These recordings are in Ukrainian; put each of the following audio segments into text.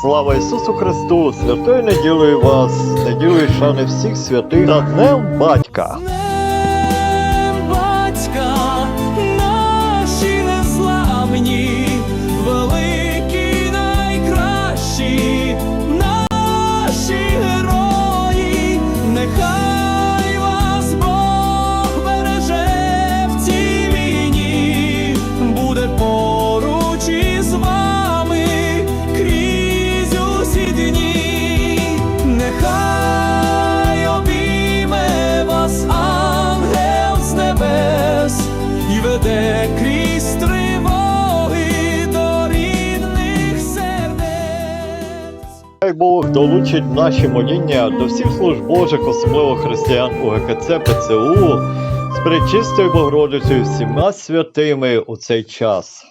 Слава Ісусу Христу! Святою неділею вас, неділею шани всіх святих та Днем Батька! Крізь дні, нехай обійме вас ангел з небес і веде крізь тривоги до рідних сердець. Хай Бог долучить наші моління до всіх служб Божих, особливо християн у ГКЦ ПЦУ, з пречистою Богородицею всіма святими у цей час.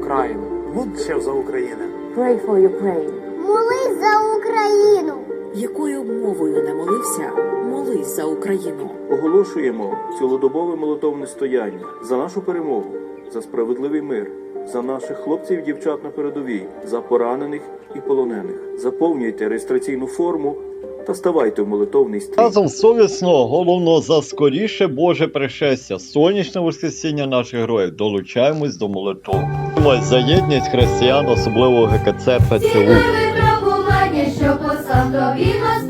Україну. Будь за Україну. Pray for Ukraine. Молись за Україну. Якою мовою не молився, молись за Україну. Оголошуємо цілодобове молитовне стояння за нашу перемогу, за справедливий мир, за наших хлопців і дівчат на передовій, за поранених і полонених. Заповнюйте реєстраційну форму та ставайте в молитовний стрій. Разом совісно, головно за скоріше Боже пришестя, сонячне воскресіння наших героїв, долучаємось до молитов. За єдність християн, особливо ГКЦ ПЦУ. випробування, що посадові тобі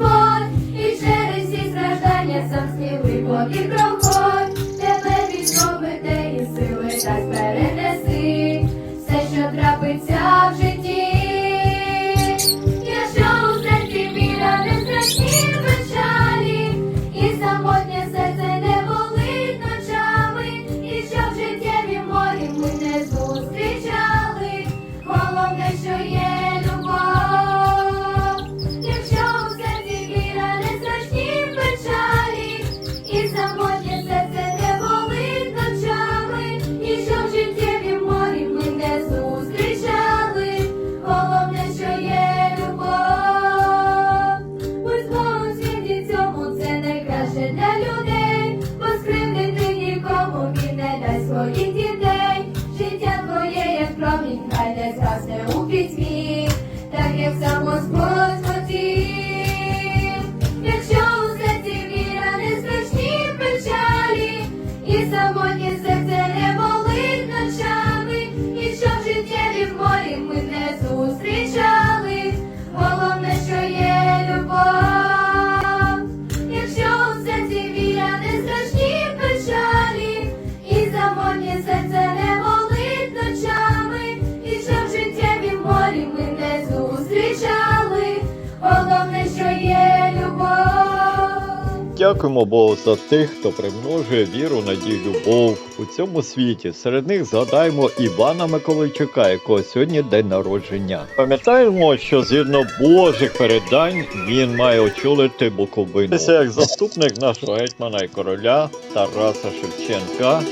Дякуємо Богу за тих, хто примножує віру, надію, любов у цьому світі. Серед них згадаємо Івана Миколайчука, якого сьогодні день народження. Пам'ятаємо, що згідно Божих передань він має очолити Буковину. Це як заступник нашого гетьмана і короля Тараса Шевченка.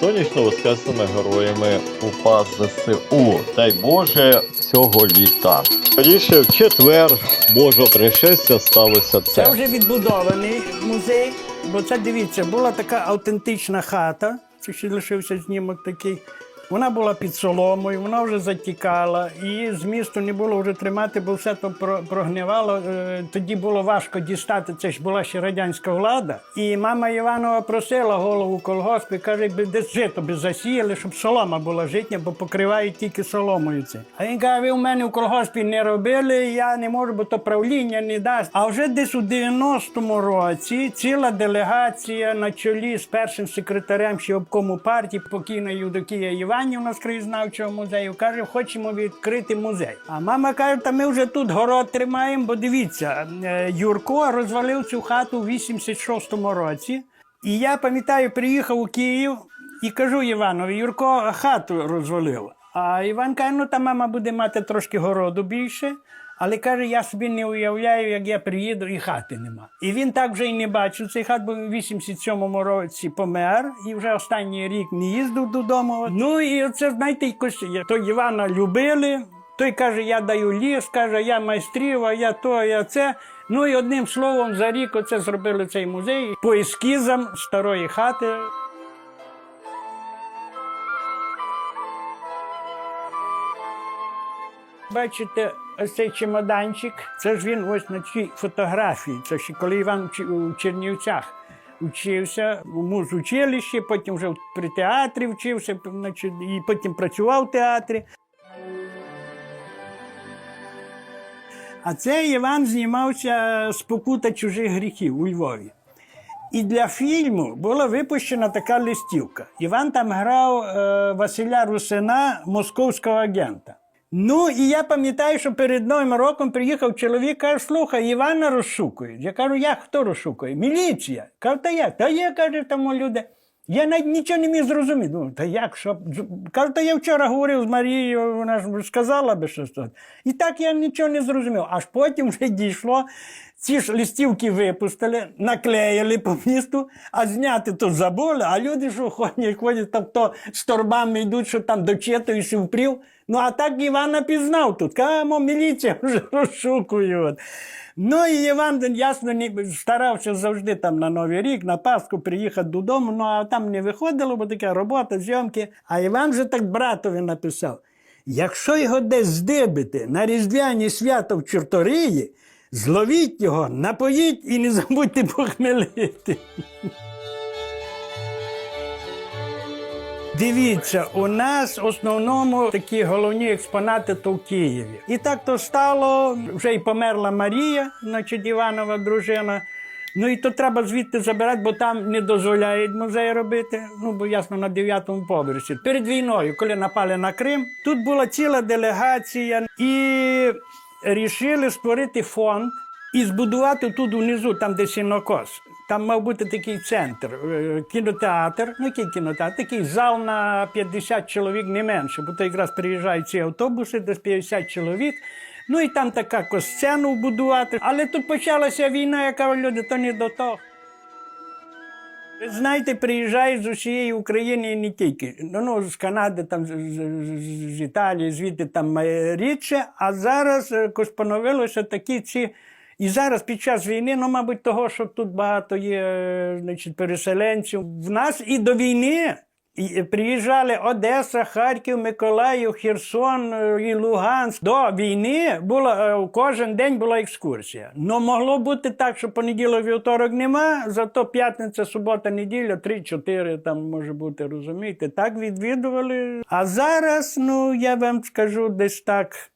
Сонячно воскресними героями УПА ЗСУ. Дай Боже цього літа. Скоріше в четвер боже пришестя сталося це. Це вже відбудований музей, бо це дивіться, була така автентична хата. Це ще лишився знімок такий. Вона була під соломою, вона вже затікала, і з місту не було вже тримати, бо все то про- прогнивало. Е, Тоді було важко дістати. Це ж була ще радянська влада. І мама Іванова просила голову колгоспу, каже, якби десь жито би засіяли, щоб солома була житня, бо покривають тільки соломою це. А він каже, ви у мене в колгоспі не робили, я не можу, бо то правління не дасть. А вже десь у 90-му році ціла делегація на чолі з першим секретарем ще обкому партії, покійна Юдокія Іванівна нас краєзнавчого музею, каже, хочемо відкрити музей. А мама каже, та ми вже тут город тримаємо, бо дивіться, е, Юрко розвалив цю хату в 86-му році. І я пам'ятаю, приїхав у Київ і кажу Іванові, Юрко хату розвалив. А Іван каже, ну та мама буде мати трошки городу більше. Але каже, я собі не уявляю, як я приїду і хати нема. І він так вже й не бачив цей хат, бо в 87-му році помер, і вже останній рік не їздив додому. Ну і це, знаєте, якось то Івана любили. Той каже, я даю ліс, каже, я майстрів, а я то, я це. Ну і одним словом, за рік оце зробили цей музей по ескізам старої хати. Бачите, ось цей чемоданчик. Це ж він ось на цій фотографії. Це ще коли Іван у Чернівцях учився у музучилищі, потім вже при театрі вчився, і потім працював в театрі. А цей Іван знімався з покута чужих гріхів у Львові. І для фільму була випущена така листівка. Іван там грав е, Василя Русина, московського агента. Ну і я пам'ятаю, що перед Новим роком приїхав чоловік, каже, слухай, Івана розшукують. Я кажу, як хто розшукує? Міліція. Кажу, та як? Та є, каже, там люди. Я навіть нічого не міг зрозуміти. Ну, та як, що? Кажу, та я вчора говорив з Марією, вона ж сказала би щось. І так я нічого не зрозумів. Аж потім вже дійшло. Ці ж листівки випустили, наклеїли по місту, а зняти то забули, а люди, що ходять, ходять там то з торбами йдуть, що там дочитують впрів. Ну а так Івана пізнав тут. Камо, міліція вже розшукує. Ну і Іван, ясно, старався завжди там на Новий рік, на Пасху приїхати додому, ну а там не виходило, бо така робота, зйомки. А Іван вже так братові написав: якщо його десь здибити на різдвяні свята в Чорториї, зловіть його, напоїть і не забудьте похмелити. Дивіться, у нас в основному такі головні експонати то в Києві. І так то стало, вже й померла Марія, значить Іванова дружина. Ну і то треба звідти забирати, бо там не дозволяють музей робити. Ну, бо ясно, на дев'ятому поверсі. Перед війною, коли напали на Крим, тут була ціла делегація і рішили створити фонд і збудувати тут унизу, там де сінокос. Там мав бути такий центр, е, кінотеатр. Ну, який кінотеатр? Такий зал на 50 чоловік, не менше, бо то якраз приїжджають ці автобуси, десь 50 чоловік. Ну і там така косцену вбудувати. Але тут почалася війна, яка люди, то не до того. Ви знаєте, приїжджають з усієї України і не тільки. Ну, ну з Канади, там, з, з, з Італії, звідти там е, рідше. А зараз е, поновилося такі ці. І зараз під час війни, ну, мабуть, того, що тут багато є е, значить, переселенців. В нас і до війни і приїжджали Одеса, Харків, Миколаїв, Херсон е, і Луганськ. До війни було е, кожен день була екскурсія. Ну могло бути так, що понеділок, вівторок нема, зато п'ятниця, субота, неділя, три-чотири там може бути, розумієте. Так відвідували. А зараз, ну я вам скажу, десь так.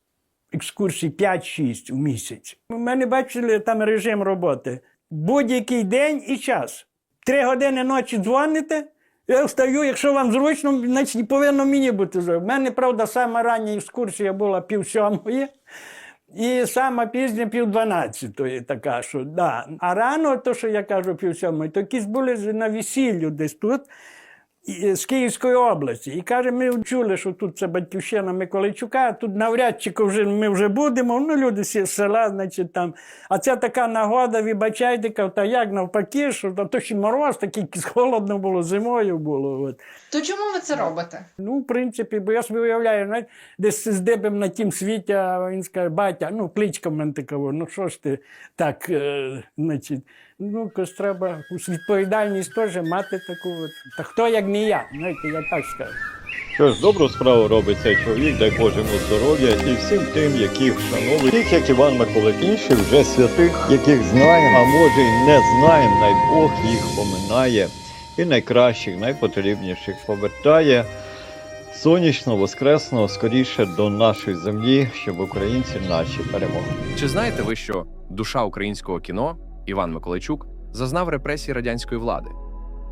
Екскурсій 5-6 в місяць. У мене бачили там режим роботи. Будь-який день і час. Три години ночі дзвоните, я встаю, якщо вам зручно, значить повинно мені бути. У мене, правда, сама рання екскурсія була пів сьомої. І сама пізня пів дванадцятої така, що да. А рано, то, що я кажу, пів сьомої, то якісь були на весіллю десь тут, з Київської області. І каже, ми чули, що тут це батьківщина Миколайчука, тут навряд чи вже ми вже будемо. Ну, люди з села, значить, там. А це така нагода, вибачайте, та як навпаки, що то ще мороз, такий холодно було, зимою було. От. То чому ви це робите? Ну, в принципі, бо я собі уявляю, знаєте, десь з дебем на тім світі, а він скаже, батя, ну, кличка в мене така, ну що ж ти так, е, значить, ну, якось треба відповідальність теж мати таку. От. Та хто як не я, знаєте, я так скажу. Що ж, добру справу робить цей чоловік, дай Боже йому здоров'я і всім тим, яких вшановують. Тих, як Іван Миколик, інших вже святих, яких знаємо, а може й не знаємо, най Бог їх поминає і найкращих, найпотрібніших повертає сонячно, воскресно, скоріше до нашої землі, щоб українці наші перемогли. Чи знаєте ви, що душа українського кіно Іван Миколайчук зазнав репресій радянської влади?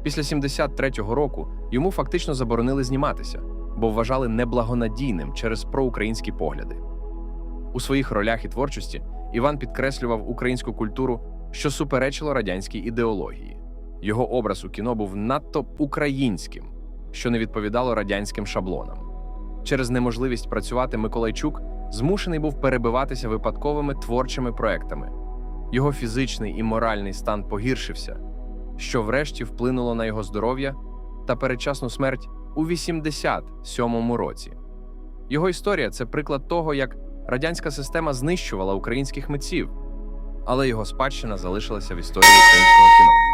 Після 73-го року йому фактично заборонили зніматися, бо вважали неблагонадійним через проукраїнські погляди. У своїх ролях і творчості Іван підкреслював українську культуру, що суперечило радянській ідеології. Його образ у кіно був надто українським, що не відповідало радянським шаблонам. Через неможливість працювати Миколайчук змушений був перебиватися випадковими творчими проектами. Його фізичний і моральний стан погіршився, що врешті вплинуло на його здоров'я та передчасну смерть у 87-му році. Його історія це приклад того, як радянська система знищувала українських митців, але його спадщина залишилася в історії українського кіно.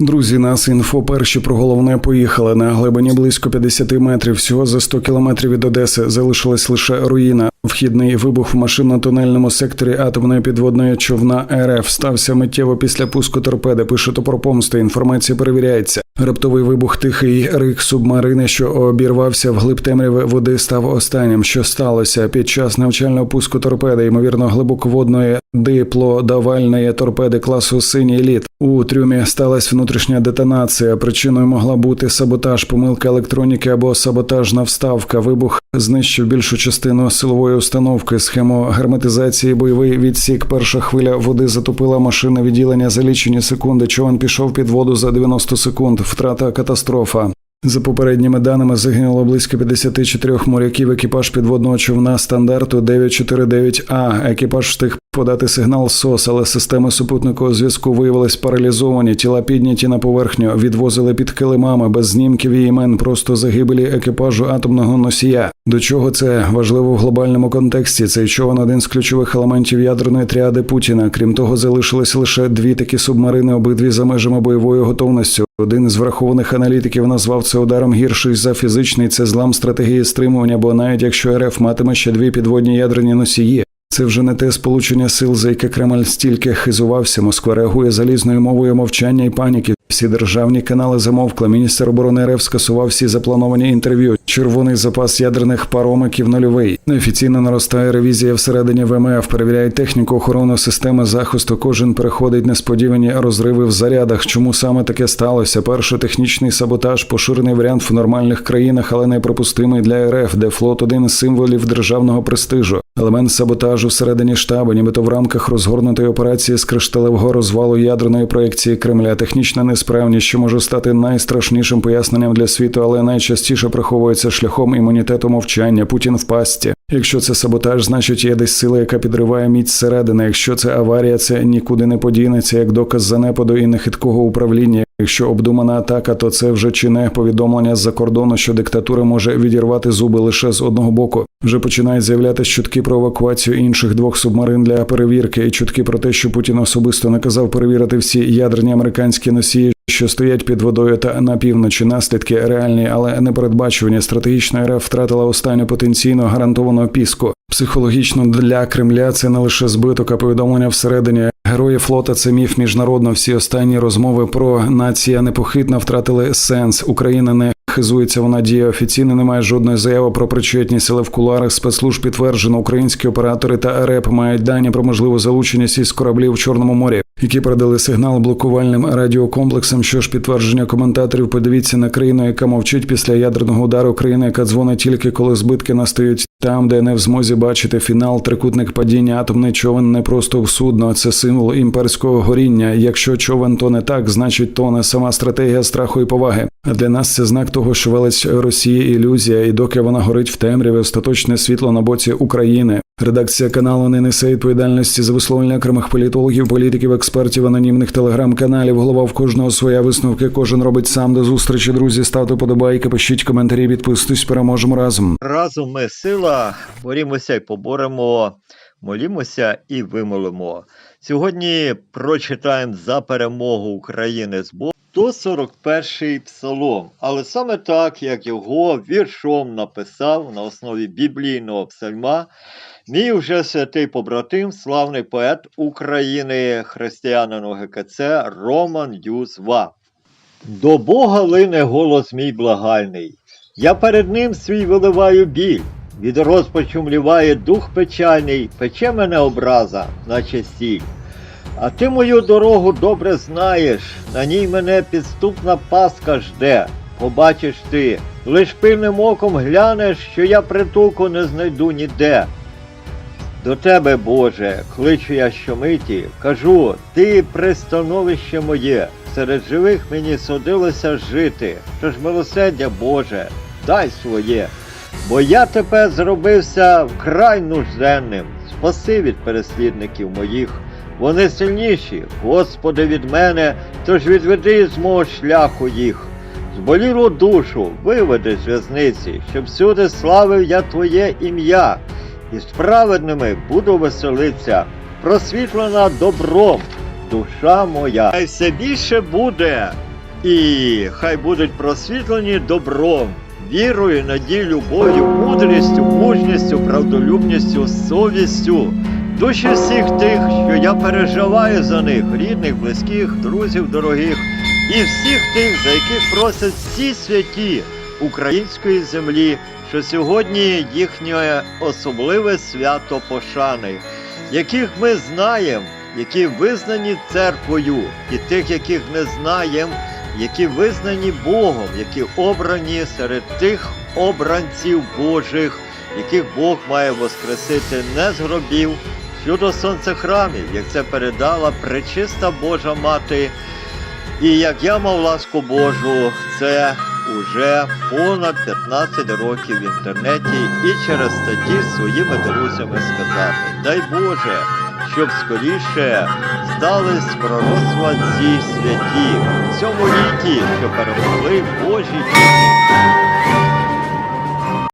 Друзі, нас інфо перші про головне поїхали на глибині близько 50 метрів. Всього за 100 кілометрів від Одеси залишилась лише руїна. Вхідний вибух в машинно-тунельному секторі атомної підводної човна РФ стався миттєво після пуску торпеди. Пише про помсти. Інформація перевіряється. Раптовий вибух тихий рик субмарини, що обірвався в глиб темряви води, став останнім. Що сталося під час навчального пуску торпеди, ймовірно, глибоководної диплодавальної торпеди класу синій лід. У трюмі сталася внутрішня детонація. Причиною могла бути саботаж, помилка електроніки або саботажна вставка. Вибух знищив більшу частину силової установки. Схему герметизації бойовий відсік. Перша хвиля води затопила машинне відділення за лічені секунди. Човен пішов під воду за 90 секунд. Втрата катастрофа. За попередніми даними загинуло близько 54 моряків. Екіпаж підводного човна стандарту 949А. Екіпаж встиг подати сигнал СОС, але системи супутникового зв'язку виявились паралізовані. Тіла підняті на поверхню, відвозили під килимами без знімків і імен, просто загибелі екіпажу атомного носія. До чого це важливо в глобальному контексті? Цей човен один з ключових елементів ядерної тріади Путіна. Крім того, залишились лише дві такі субмарини, обидві за межами бойової готовності. Один із врахованих аналітиків назвав це ударом гірший за фізичний. Це злам стратегії стримування, бо навіть якщо РФ матиме ще дві підводні ядерні носії. Це вже не те сполучення сил, за яке Кремль стільки хизувався. Москва реагує залізною мовою мовчання і паніки. Всі державні канали замовкли. Міністр оборони РФ скасував всі заплановані інтерв'ю. Червоний запас ядерних паромиків нульовий. Неофіційно наростає ревізія всередині ВМФ. Перевіряють техніку охорони системи захисту. Кожен переходить несподівані розриви в зарядах. Чому саме таке сталося? Перше технічний саботаж, поширений варіант в нормальних країнах, але неприпустимий для РФ, де флот один із символів державного престижу. Елемент саботажу всередині штабу, нібито в рамках розгорнутої операції з кришталевого розвалу ядерної проекції Кремля. Технічна несправність, що може стати найстрашнішим поясненням для світу, але найчастіше приховується шляхом імунітету мовчання. Путін в пасті. Якщо це саботаж, значить є десь сила, яка підриває міць зсередини. Якщо це аварія, це нікуди не подінеться, як доказ занепаду і нехиткого управління. Якщо обдумана атака, то це вже чи не повідомлення з-за кордону, що диктатура може відірвати зуби лише з одного боку. Вже починають з'являтися чутки про евакуацію інших двох субмарин для перевірки, і чутки про те, що Путін особисто наказав перевірити всі ядерні американські носії, що стоять під водою та на півночі. Наслідки реальні, але непередбачувані. Стратегічна РФ втратила останню потенційно гарантовану піску. Психологічно для Кремля це не лише збиток, а повідомлення всередині. Герої флота це міф міжнародно. Всі останні розмови про нація непохитно втратили сенс. Україна не хизується. Вона діє офіційно. Немає жодної заяви про причетність, але в кулуарах спецслужб підтверджено. Українські оператори та РЕП мають дані про можливу залученість із кораблів в Чорному морі, які передали сигнал блокувальним радіокомплексам. Що ж підтвердження коментаторів? Подивіться на країну, яка мовчить після ядерного удару. Країна, яка дзвонить тільки коли збитки настають там, де не в змозі бачити фінал, трикутник падіння, атомний човен не просто в судно, це символ імперського горіння. Якщо човен то не так, значить то не сама стратегія страху і поваги. Для нас це знак того, що велить Росії ілюзія, і доки вона горить в темряві, остаточне світло на боці України. Редакція каналу не несе відповідальності за висловлення окремих політологів, політиків, експертів, анонімних телеграм-каналів. Голова в кожного своя висновки. Кожен робить сам до зустрічі. Друзі, ставте подобайки, пишіть коментарі, підписуйтесь. Переможемо разом. Разом ми сила, борімося і поборемо, молімося і вимолимо. Сьогодні прочитаємо за перемогу України з Богом. 141 псалом, але саме так, як його віршом написав на основі біблійного псальма, мій вже святий побратим, славний поет України, християнин ОГКЦ Роман Юзва. До Бога лине голос мій благальний, я перед ним свій виливаю біль. Від розпачу мліває дух печальний, пече мене образа, наче сіль. А ти мою дорогу добре знаєш, на ній мене підступна паска жде. Побачиш ти, лиш пильним оком глянеш, що я притулку не знайду ніде. До тебе, Боже, кличу я щомиті, кажу, ти пристановище моє, серед живих мені судилося жити, тож милосердя Боже, дай своє, бо я тепер зробився вкрай нужденним, спаси від переслідників моїх. Вони сильніші, Господи, від мене, тож відведи з мого шляху їх. Зболілу душу виведи з в'язниці, щоб всюди славив я Твоє ім'я, і з праведними буду веселитися, просвітлена добром душа моя. Хай все більше буде і хай будуть просвітлені добром, вірою, надією, любов'ю, мудрістю, мужністю, правдолюбністю, совістю. Душі всіх тих, що я переживаю за них, рідних, близьких, друзів дорогих, і всіх тих, за яких просять всі святі української землі, що сьогодні їхнє особливе свято пошани, яких ми знаємо, які визнані церквою, і тих, яких не знаємо, які визнані Богом, які обрані серед тих обранців Божих, яких Бог має воскресити не з гробів, щодо сонцехрамів, як це передала пречиста Божа Мати. І як я мав ласку Божу, це уже понад 15 років в інтернеті і через статті своїми друзями сказати. Дай Боже, щоб скоріше здались пророцтва ці святі в цьому літі, що перемогли Божі діти.